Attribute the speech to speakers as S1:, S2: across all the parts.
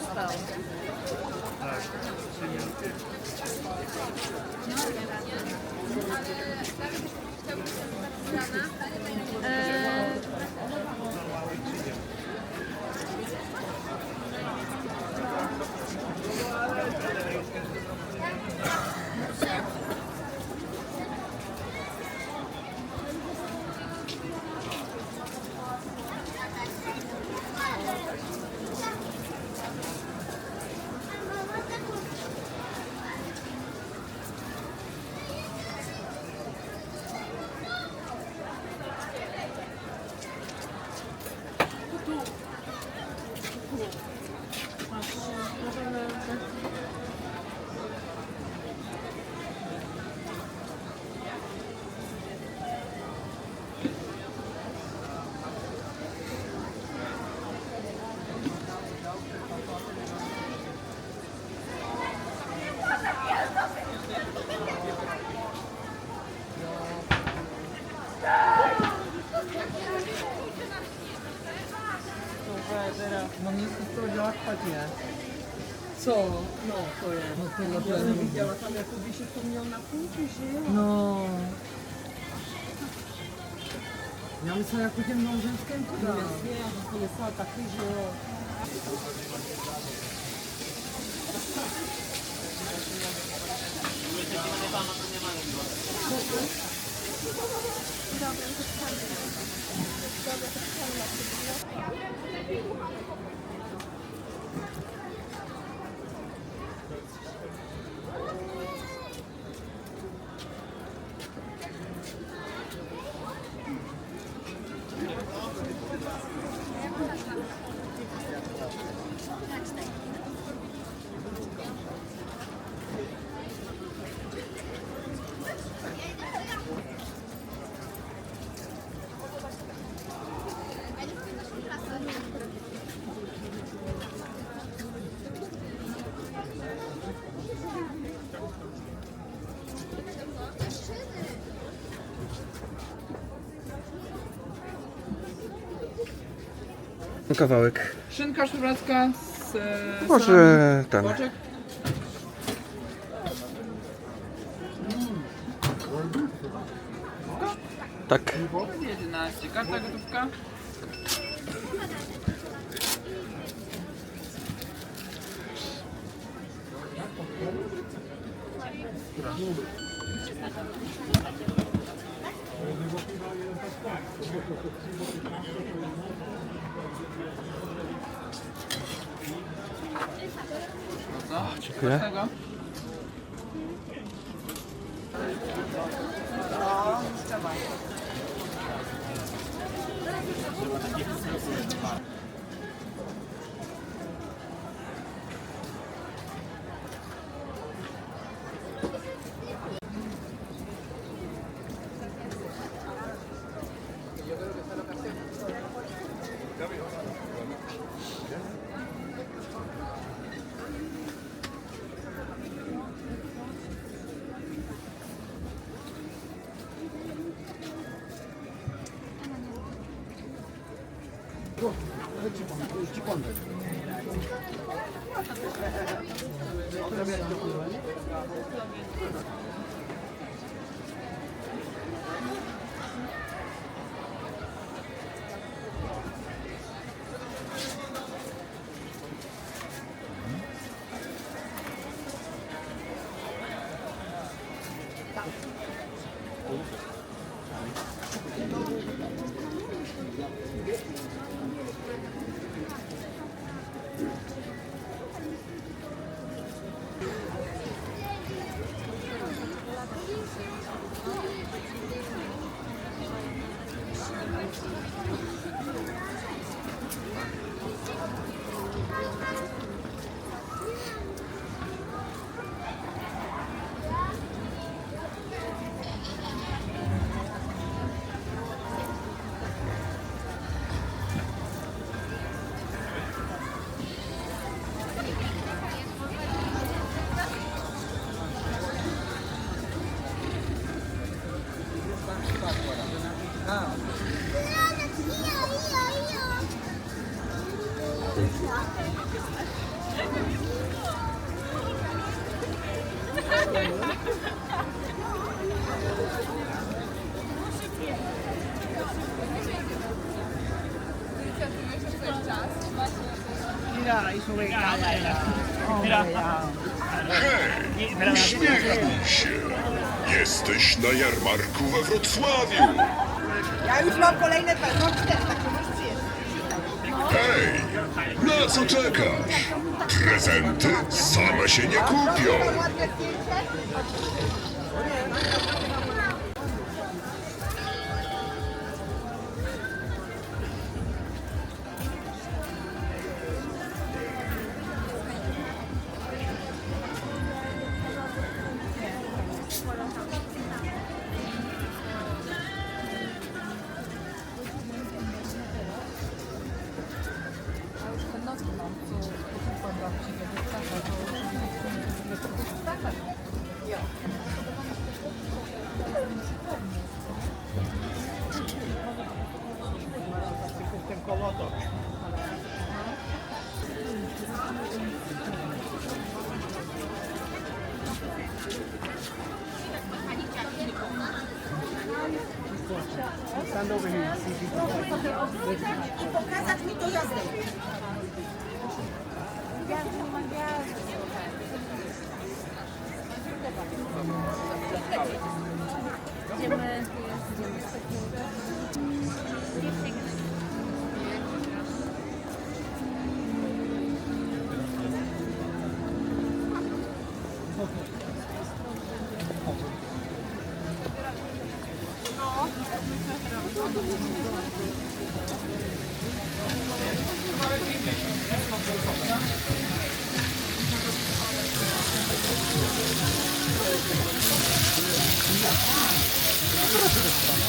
S1: dostał.
S2: No
S1: Co? No, to jest.
S2: No to na
S1: Ja
S2: pewno.
S1: widziała tam, jak się wspomniał na półki żyją.
S2: No. Ja myślę, jak pójdziemy na urzędkiem, to
S1: No,
S2: da.
S1: jest, nie, to jest cała taki, że...
S3: Kawałek.
S1: Szynka szuracka z... e,
S3: Może ten.
S1: Boczek.
S3: Tak.
S1: 11. Karta gotówka.
S3: Dziękuję.
S2: 음.
S3: Hej, uśmiechnij się. Jesteś na jarmarku we Wrocławiu.
S4: Ja już mam kolejne dwa, cztery, tak.
S3: Hej, na co czekasz? Prezenty same się nie kupią.
S2: Valley. Thank you.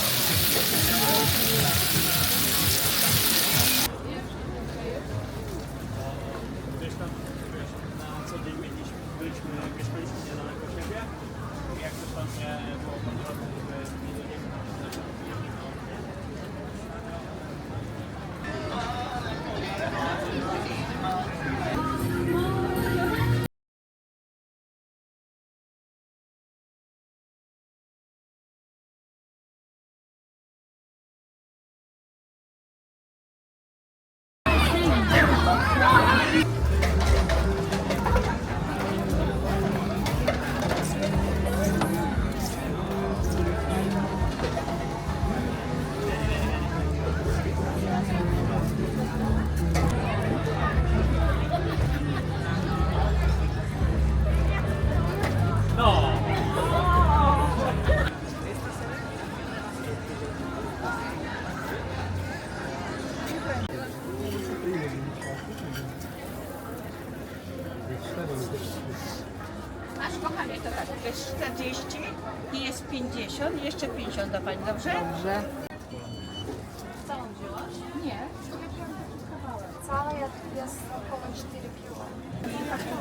S5: Jest 50, jeszcze 50 da Pani, dobrze?
S2: Dobrze.
S6: Cała jest około 4 kg.
S5: Kartą,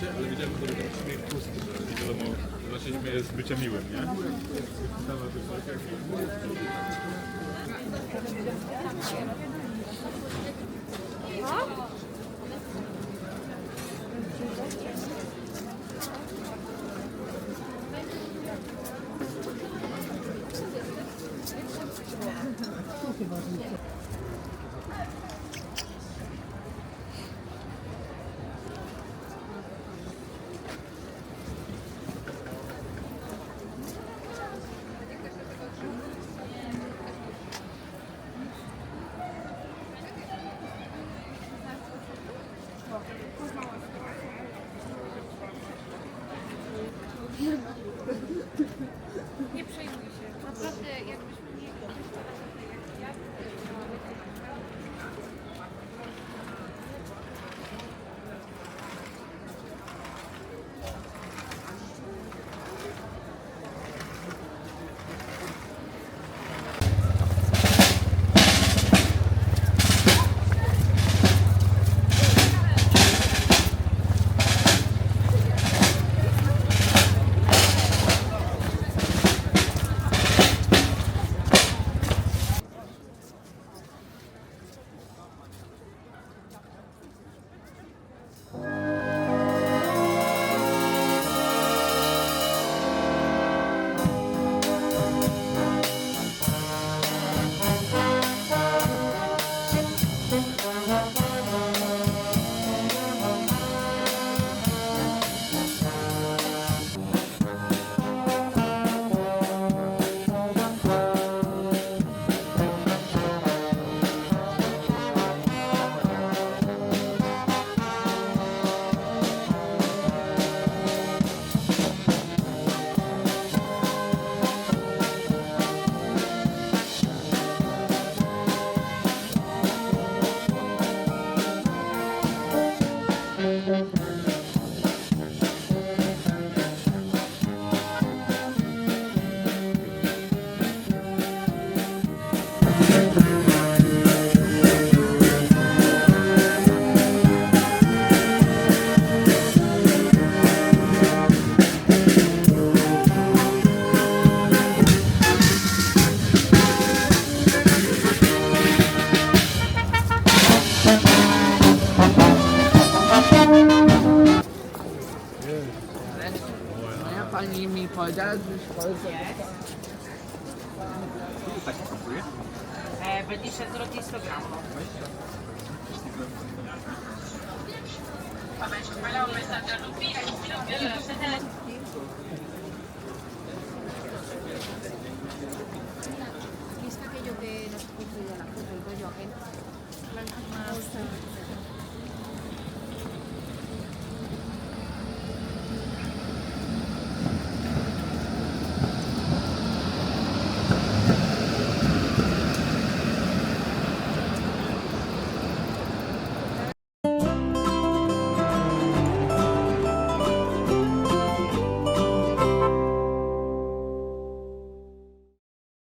S7: się, ale widziałem, że to był śmiech pusty, że nie wiadomo, znaczy śmieje z bycia miłym, nie? Sama